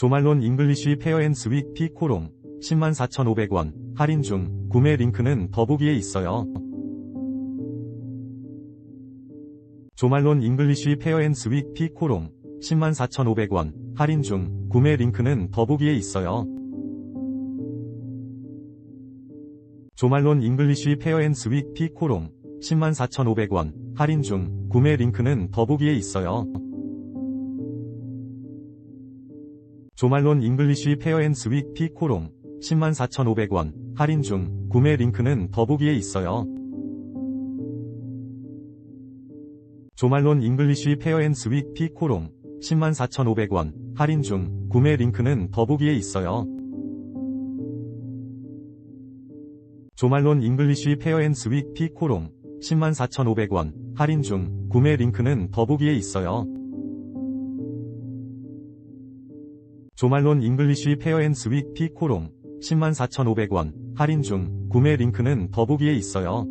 조말론 잉글리쉬 페어 앤 스윗 피 코롱 104,500원 할인 중 구매 링크는 더보기에 있어요. 조말론 잉글리쉬 페어 앤 스윗 피 코롱 104,500원 할인 중 구매 링크는 더보기에 있어요. 조말론 잉글리쉬 페어 앤 스윗 피 코롱 104,500원 할인 중 구매 링크는 더보기에 있어요. 조말론 잉글리쉬 페어 앤 스윗 피 코롱 104,500원 할인 중 구매 링크는 더보기에 있어요. 조말론 잉글리쉬 페어 앤 스윗 피 코롱 104,500원 할인 중 구매 링크는 더보기에 있어요. 조말론 잉글리쉬 페어 앤 스윗 피 코롱 104,500원 할인 중 구매 링크는 더보기에 있어요. 조말론 잉글리쉬 페어 앤 스윗 피 코롱 104,500원 할인 중 구매 링크는 더보기에 있어요.